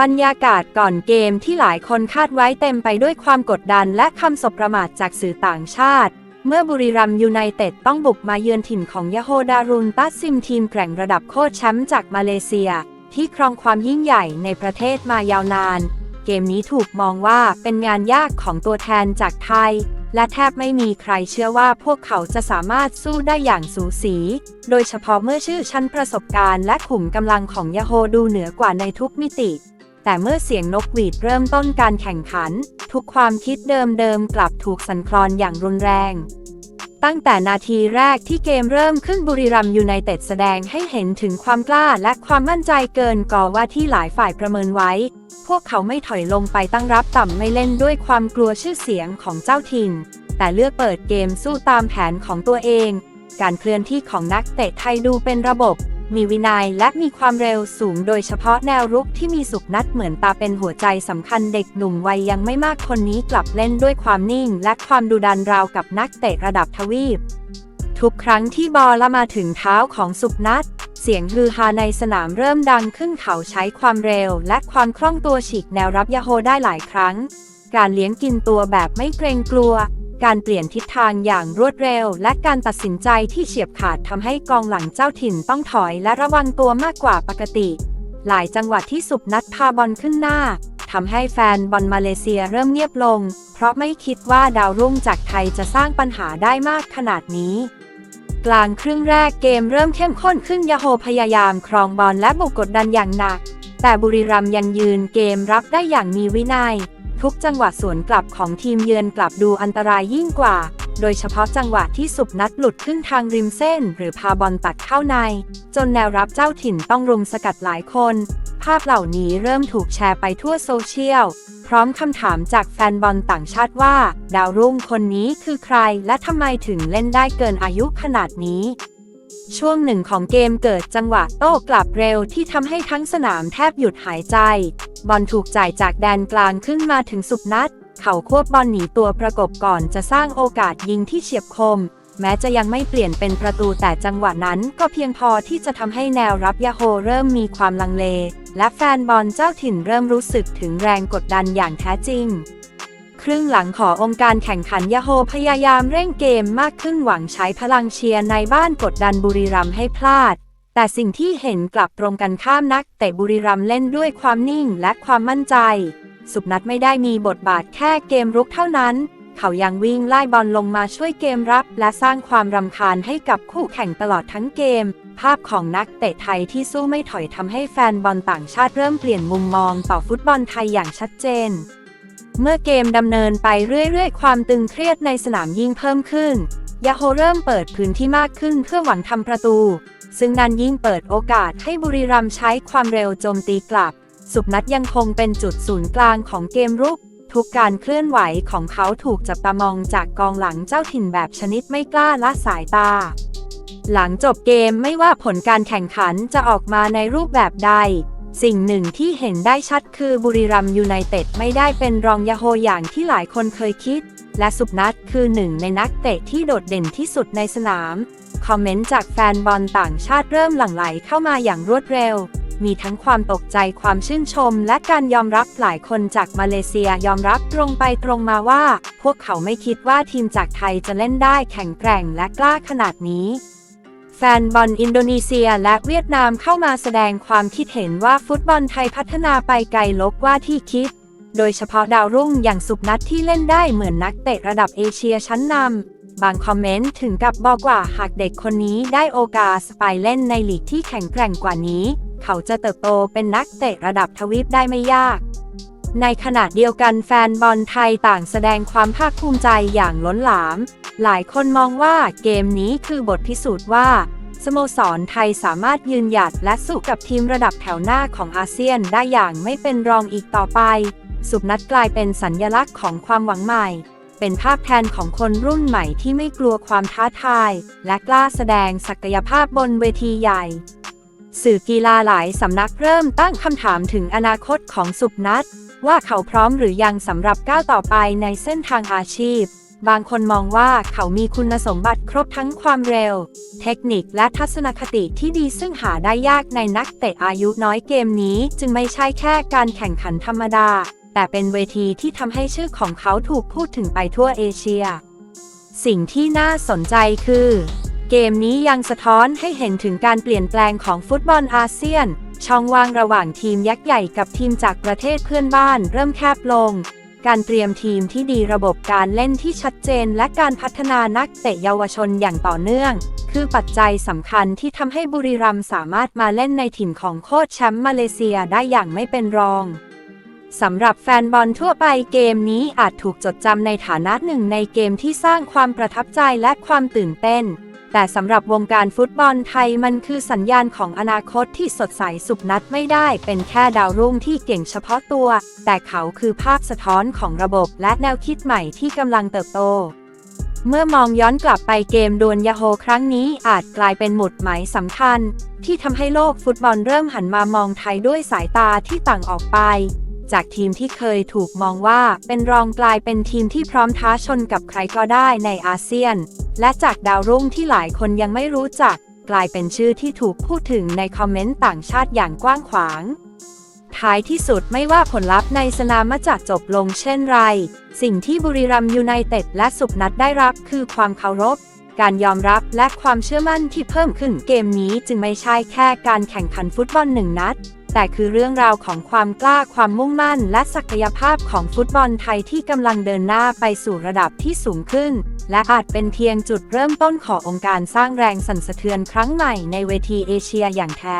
บรรยากาศก่อนเกมที่หลายคนคาดไว้เต็มไปด้วยความกดดันและคำสบประมาทจากสื่อต่างชาติ เมื่อบุรีรัมยูไนเต็ดต้องบุกมาเยือนถิ่นของยาโฮดารุนตัสซิมทีมแกร่งระดับโคตรแชมป์จากมาเลเซีย ที่ครองความยิ่งใหญ่ในประเทศมายาวนาน เกมนี้ถูกมองว่าเป็นงานยากของตัวแทนจากไทย และแทบไม่มีใครเชื่อว่าพวกเขาจะสามารถสู้ได้อย่างสูสี โดยเฉพาะเมื่อชื่อชั้นประสบการณ์และขุมกำลังของยาโฮดูเหนือกว่าในทุกมิติ แต่เมื่อเสียงนกหวีดเริ่มต้นการแข่งขัน ทุกความคิดเดิมๆ กลับถูกสั่นคลอนอย่างรุนแรง ตั้งแต่นาทีแรกที่เกมเริ่มขึ้นบุรีรัมยูไนเต็ดแสดงให้เห็นถึงความกล้าและความมั่นใจเกินกว่าว่าที่หลายฝ่ายประเมินไว้ พวกเขาไม่ถอยลงไปตั้งรับต่ำไม่เล่นด้วยความกลัวชื่อเสียงของเจ้าถิ่น แต่เลือกเปิดเกมสู้ตามแผนของตัวเอง การเคลื่อนที่ของนักเตะไทยดูเป็นระบบ มีวินัยและมีความเร็วสูงโดยเฉพาะแนวรุกที่มีสุขนัดเหมือนตาเป็นหัวใจสำคัญเด็กหนุ่มวัยยังไม่มากคนนี้กลับเล่นด้วยความนิ่ง และความดุดันราวกับนักเตะระดับทวีป ทุกครั้งที่บอลละมาถึงเท้าของสุพนัทเสียงฮือฮาในสนามเริ่มดังขึ้นเขาใช้ความเร็ว และความคล่องตัวฉีกแนวรับยาโฮได้หลายครั้ง การเลี้ยงกินตัวแบบไม่เกรงกลัว การเปลี่ยนทิศทางอย่างรวดเร็ว และการตัดสินใจที่เฉียบขาดทำให้กองหลังเจ้าถิ่นต้องถอยและระวังตัวมากกว่าปกติ หลายจังหวะที่สุบนัดพาบอลขึ้นหน้าทำให้แฟนบอลมาเลเซียเริ่มเงียบลง เพราะไม่คิดว่าดาวรุ่งจากไทยจะสร้างปัญหาได้มากขนาดนี้ กลางครึ่งแรกเกมเริ่มเข้มข้นขึ้นยาโฮพยายามครองบอลและบุกกดดันอย่างหนัก แต่บุรีรัมย์ยังยืนเกมรับได้อย่างมีวินัย ทุกจังหวะสวนกลับของทีมเยือนกลับดูอันตรายยิ่งกว่า โดยเฉพาะจังหวะที่สุบนัดหลุดขึ้นทางริมเส้น หรือพาบอลตัดเข้าใน จนแนวรับเจ้าถิ่นต้องรุมสกัดหลายคน ภาพเหล่านี้เริ่มถูกแชร์ไปทั่วโซเชียล พร้อมคำถามจากแฟนบอลต่างชาติว่า ดาวรุ่งคนนี้คือใครและทำไมถึงเล่นได้เกินอายุขนาดนี้ ช่วงหนึ่งของเกมเกิดจังหวะโต้กลับเร็วที่ทำให้ทั้งสนามแทบหยุดหายใจ บอลถูกจ่ายจากแดนกลางขึ้นมาถึงสุบนัด เขาควบบอลหนีตัวประกบก่อนจะสร้างโอกาสยิงที่เฉียบคม แม้จะยังไม่เปลี่ยนเป็นประตูแต่จังหวะนั้นก็เพียงพอที่จะทำให้แนวรับยาโฮเริ่มมีความลังเล และแฟนบอลเจ้าถิ่นเริ่มรู้สึกถึงแรงกดดันอย่างแท้จริง ครึ่งหลังขอองค์การแข่งขันยาโฮพยายามเร่งเกมมากขึ้นหวังใช้พลังเชียร์ในบ้านกดดันบุรีรัมย์ให้พลาด แต่สิ่งที่เห็นกลับตรงกันข้ามนักเตะบุรีรัมย์เล่นด้วยความนิ่งและความมั่นใจ สุพนัทไม่ได้มีบทบาทแค่เกมรุกเท่านั้น เขายังวิ่งไล่บอลลงมาช่วยเกมรับ และสร้างความรำคาญให้กับคู่แข่งตลอดทั้งเกม ภาพของนักเตะไทยที่สู้ไม่ถอยทำให้แฟนบอลต่างชาติเริ่มเปลี่ยนมุมมองต่อฟุตบอลไทยอย่างชัดเจน เมื่อเกมดำเนินไปเรื่อยๆ ความตึงเครียดในสนามยิ่งเพิ่มขึ้น ยาโฮเริ่มเปิดพื้นที่มากขึ้นเพื่อหวังทำประตู ซึ่งนันยิ่งเปิดโอกาสให้บุรีรัมย์ใช้ความเร็วโจมตีกลับ สุพนัทยังคงเป็นจุดศูนย์กลางของเกมรุก ทุกการเคลื่อนไหวของเขาถูกจับตามองจากกองหลังเจ้าถิ่นแบบชนิดไม่กล้าละสายตา หลังจบเกมไม่ว่าผลการแข่งขันจะออกมาในรูปแบบใด สิ่งหนึ่งที่เห็นได้ชัดคือบุรีรัมยูไนเต็ดไม่ได้เป็นรองยาโฮอย่างที่หลายคนเคยคิด และสุพนัทคือหนึ่งในนักเตะที่โดดเด่นที่สุดในสนาม คอมเมนต์จากแฟนบอลต่างชาติเริ่มหลั่งไหลเข้ามาอย่างรวดเร็ว มีทั้งความตกใจความชื่นชม และการยอมรับหลายคนจากมาเลเซียยอมรับตรงไปตรงมาว่า พวกเขาไม่คิดว่าทีมจากไทยจะเล่นได้แข็งแกร่งและกล้าขนาดนี้ แฟนบอลอินโดนีเซียและเวียดนามเข้ามาแสดงความคิดเห็นว่าฟุตบอลไทยพัฒนาไปไกลลบว่าที่คิด โดยเฉพาะดาวรุ่งอย่างสุพนัทที่เล่นได้เหมือนนักเตะระดับเอเชียชั้นนำ บางคอมเมนต์ถึงกับบอกว่าหากเด็กคนนี้ได้โอกาสไปเล่นในลีกที่แข็งแกร่งกว่านี้ เขาจะเติบโตเป็นนักเตะระดับทวีปได้ไม่ยากในขณะเดียวกันแฟนบอลไทยต่างแสดงความภาคภูมิใจอย่างล้นหลาม หลายคนมองว่าเกมนี้คือบทพิสูจน์ว่า สโมสรไทยสามารถยืนหยัดและสู้กับทีมระดับแถวหน้าของอาเซียนได้อย่างไม่เป็นรองอีกต่อไป สุพนัทกลายเป็นสัญญลักษณ์ของความหวังใหม่ เป็นภาพแทนของคนรุ่นใหม่ที่ไม่กลัวความท้าทาย และกล้าแสดงศักยภาพบนเวทีใหญ่ สื่อกีฬาหลายสำนักเริ่มตั้งคำถามถึงอนาคตของสุพนัทว่าเขาพร้อมหรือยังสำหรับก้าวต่อไปในเส้นทางอาชีพ บางคนมองว่าเขามีคุณสมบัติครบทั้งความเร็ว เทคนิคและทัศนคติที่ดีซึ่งหาได้ยากในนักเตะอายุน้อยเกมนี้ จึงไม่ใช่แค่การแข่งขันธรรมดา แต่เป็นเวทีที่ทำให้ชื่อของเขาถูกพูดถึงไปทั่วเอเชีย สิ่งที่น่าสนใจคือ เกมนี้ยังสะท้อนให้เห็นถึงการเปลี่ยนแปลงของฟุตบอลอาเซียน ช่องว่างระหว่างทีมยักษ์ใหญ่กับทีมจากประเทศเพื่อนบ้านเริ่มแคบลง การเตรียมทีมที่ดีระบบการเล่นที่ชัดเจน และการพัฒนานักเตะเยาวชนอย่างต่อเนื่อง คือปัจจัยสำคัญที่ทำให้บุรีรัมย์สามารถมาเล่นในถิ่นของโค้ชแชมป์มาเลเซียได้อย่างไม่เป็นรองสำหรับแฟนบอลทั่วไปเกมนี้อาจถูกจดจำในฐานะหนึ่งในเกมที่สร้างความประทับใจและความตื่นเต้น แต่สำหรับวงการฟุตบอลไทยมันคือสัญญาณของอนาคตที่สดใสสุขนัดไม่ได้ เป็นแค่ดาวรุ่งที่เก่งเฉพาะตัว แต่เขาคือภาพสะท้อนของระบบและแนวคิดใหม่ที่กำลังเติบโต เมื่อมองย้อนกลับไปเกมดวลยาโฮครั้งนี้อาจกลายเป็นหมุดหมายสำคัญ ที่ทำให้โลกฟุตบอลเริ่มหันมามองไทยด้วยสายตาที่ต่างออกไปจากทีมที่เคยถูกมองว่าเป็นรองกลายเป็นทีมที่พร้อมท้าชนกับใครก็ได้ในอาเซียน และจากดาวรุ่งที่หลายคนยังไม่รู้จัก กลายเป็นชื่อที่ถูกพูดถึงในคอมเมนต์ต่างชาติอย่างกว้างขวาง ท้ายที่สุดไม่ว่าผลลัพธ์ในสนามจะจบลงเช่นไร สิ่งที่บุรีรัมย์ยูไนเต็ดและสุพนัทได้รับคือความเคารพ การยอมรับและความเชื่อมั่นที่เพิ่มขึ้นเกมนี้จึงไม่ใช่แค่การแข่งขันฟุตบอลหนึ่งนัด แต่คือเรื่องราวของความกล้าความมุ่งมั่น และศักยภาพของฟุตบอลไทยที่กำลังเดินหน้าไปสู่ระดับที่สูงขึ้น และอาจเป็นเพียงจุดเริ่มต้นขององค์การสร้างแรงสั่นสะเทือนครั้งใหม่ในเวทีเอเชียอย่างแท้